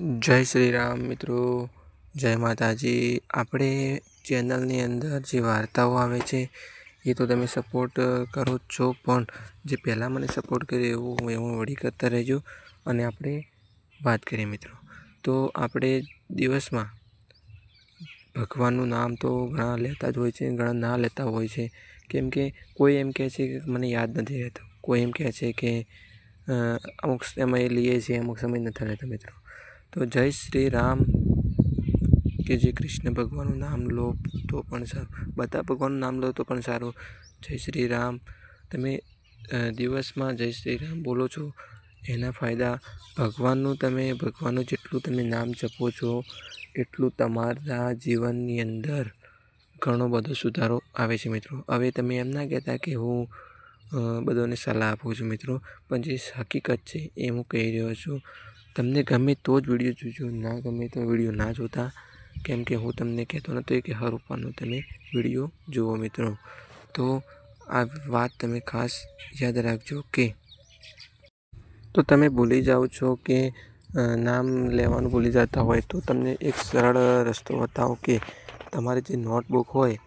જય શ્રી રામ મિત્રો. જય માતાજી. આપણે ચેનલની અંદર જે વાર્તાઓ આવે છે, એ તો તમે સપોર્ટ કરો જ છો. પણ જે પહેલાં મને સપોર્ટ કર્યો એવું એવું વળી કરતા રહેજો. અને આપણે વાત કરીએ મિત્રો. તો આપણે દિવસમાં ભગવાનનું નામ તો ઘણા લેતા જ હોય છે, ઘણા ના લેતા હોય છે. કેમ કે કોઈ એમ કહે છે કે મને યાદ નથી રહેતું. કોઈ એમ કહે છે કે અમુક સમયે લઈએ છીએ, અમુક સમય નથી રહેતા મિત્રો. તો જય શ્રી રામ. કે જે કૃષ્ણ ભગવાનનું નામ લો તો પણ સારું બધા ભગવાનનું નામ લો તો પણ સારું. જય શ્રી રામ. તમે દિવસમાં જય શ્રી રામ બોલો છો. એના ફાયદા, ભગવાનનું તમે, ભગવાનનું જેટલું તમે નામ જપો છો, એટલું તમારા જીવનની અંદર ઘણો બધો સુધારો આવે છે મિત્રો. હવે તમે એમ ના કહેતા કે હું બધાને સલાહ આપું છું મિત્રો. પણ જે હકીકત છે એ હું કહી રહ્યો છું. તમને ગમે તો જ વીડિયો જોજો, ના ગમે તો વીડિયો ના જોતા. કેમ કે હું તમને કહેતો નથી કે હર ઉપરનો તમે વીડિયો જુઓ મિત્રો. તો આ વાત તમે ખાસ યાદ રાખજો કે તો તમે ભૂલી જાઓ છો કે નામ લેવાનું ભૂલી જતા હોય તો તમને એક સરળ રસ્તો બતાવો કે તમારી જે નોટબુક હોય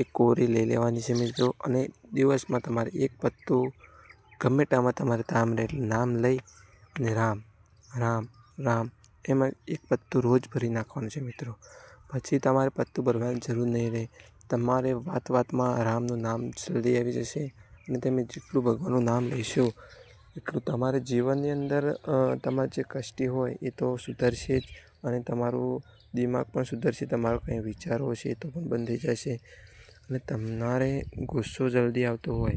એ કોરી લઈ લેવાની છે મિત્રો. અને દિવસમાં તમારે એક પત્તું ગમે તેમાં તમારે તામ રહે નામ લઈ અને રામ. રામ રામ. એમાં એક પત્તું રોજ ભરી નાખવાનું છે મિત્રો. પછી તમારે પત્તું ભરવાની જરૂર નહીં રહે. તમારે વાત વાતમાં રામનું નામ જલ્દી આવી જશે અને તમે જેટલું ભગવાનનું નામ લેશો, એટલું તમારે જીવનની અંદર તમારે જે કષ્ટી હોય એ તો સુધરશે જ અને તમારું દિમાગ પણ સુધરશે, તમારો કંઈ વિચારો હશે એ તો પણ બંધ થઈ જશે. અને તમારે ગુસ્સો જલ્દી આવતો હોય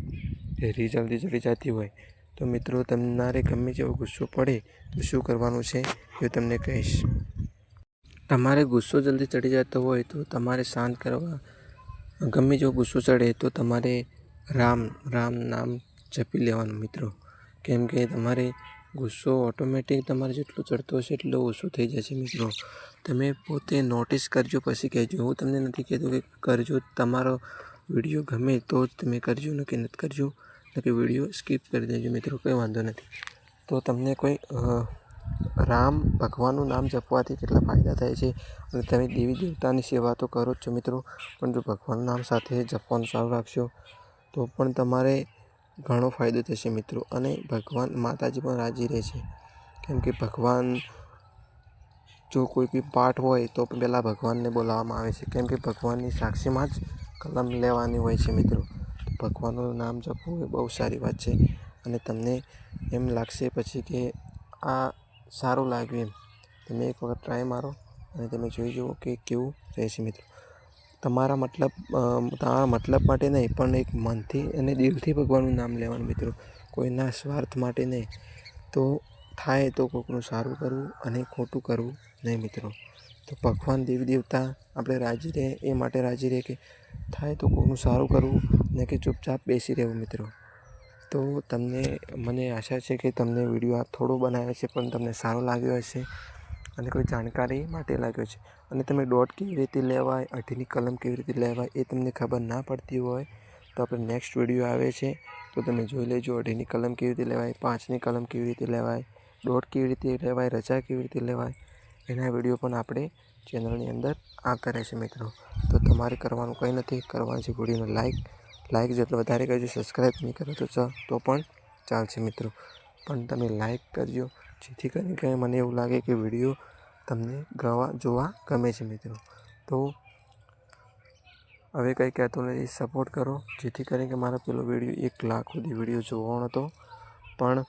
હેરી જલ્દી ચડી જતી હોય તો મિત્રો તમારે ગમે તેવો ગુસ્સો પડે તો શું કરવાનું છે, એ તમને કહીશ. તમારે ગુસ્સો જલ્દી ચડી જતો હોય તો તમારે શાંત કરવા, ગમે જેવો ગુસ્સો ચડે તો તમારે રામ રામ નામ જપી લેવાનું મિત્રો. કેમ કે તમારે ગુસ્સો ઓટોમેટિક તમારે જેટલો ચડતો હશે એટલો ઓછો થઈ જશે મિત્રો. તમે પોતે નોટિસ કરજો, પછી કહેજો. હું તમને નથી કહેતો કે કરજો. તમારો વીડિયો ગમે તો જ તમે કરજો, નક્કી નથી કરજો. કે વીડિયો સ્કીપ કરી દેજો મિત્રો, કંઈ વાંધો નથી. તો તમને કોઈ રામ ભગવાનનું નામ જપવાથી કેટલા ફાયદા થાય છે? અને તમે દેવી દેવતાની સેવા તો કરો જ છો મિત્રો, પણ જો ભગવાનનું નામ સાથે જપવાનું ચાલુ રાખશો, તો પણ તમારે ઘણો ફાયદો થશે મિત્રો. અને ભગવાન માતાજી પણ રાજી રહે છે કેમ કે ભગવાન, જો કોઈ બી પાઠ હોય, તો પહેલાં ભગવાનને બોલાવવામાં આવે છે. કેમ કે ભગવાનની સાક્ષીમાં જ કલમ લેવાની હોય છે મિત્રો. ભગવાનનું નામ જપવું એ બહુ સારી વાત છે અને તમને એમ લાગશે પછી કે આ સારું લાગ્યું એમ. તમે એક વખત ટ્રાય મારો અને તમે જોઈ જુઓ કે કેવું રહેશે મિત્રો. તમારા મતલબ તમારા મતલબ માટે નહીં, પણ એક મનથી અને દિલથી ભગવાનનું નામ લેવાનું મિત્રો. કોઈના સ્વાર્થ માટે નહીં. તો થાય તો કોઈકનું સારું કરવું અને ખોટું કરવું નહીં મિત્રો. તો ભગવાન દેવી દેવતા આપણે રાજી રહે, એ માટે રાજી રહે કે થાય તો કોઈનું સારું કરવું ને કે ચૂપચાપ બેસી રહેવું મિત્રો. તો તમને મને આશા છે કે તમને વીડિયો આ થોડો બનાવ્યો છે પણ તમને સારો લાગ્યો હશે અને કોઈ જાણકારી માટે લાગ્યો છે. અને તમે ડોટ કેવી રીતે લેવાય, અઢીની કલમ કેવી રીતે લેવાય એ તમને ખબર ના પડતી હોય, તો આપણે નેક્સ્ટ વીડિયો આવે છે. તો તમે જોઈ લેજો અઢીની કલમ કેવી રીતે લેવાય, પાંચની કલમ કેવી રીતે લેવાય, ડોટ કેવી રીતે લેવાય, રજા કેવી રીતે લેવાય, એના વીડિયો પણ આપણે ચેનલની અંદર આવતા રહેશે મિત્રો. તો તમારે કરવાનું કંઈ નથી, કરવાનું છે વિડીયોને લાઈક લાઈક જેટલો વધારે કરજો સબસ્ક્રાઈબ નહીં કરો તો તો પણ ચાલશે મિત્રો. પણ તમે લાઈક કરજો, જેથી કરીને મને એવું લાગે કે વીડિયો તમને ગવા, જોવા ગમે છે મિત્રો. તો હવે કંઈ કહેતો નથી સપોર્ટ કરો. જેથી કરીને કે મારો પેલો વીડિયો એક લાખ સુધી વીડિયો જોવાનો હતો. પણ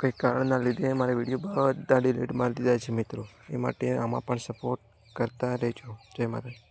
કંઈ કારણના લીધે મારા વીડિયો બધા ડિલીટ મારી દીધા છે મિત્રો. એ માટે આમાં પણ સપોર્ટ કરતા રહેજો. જય માતાજી.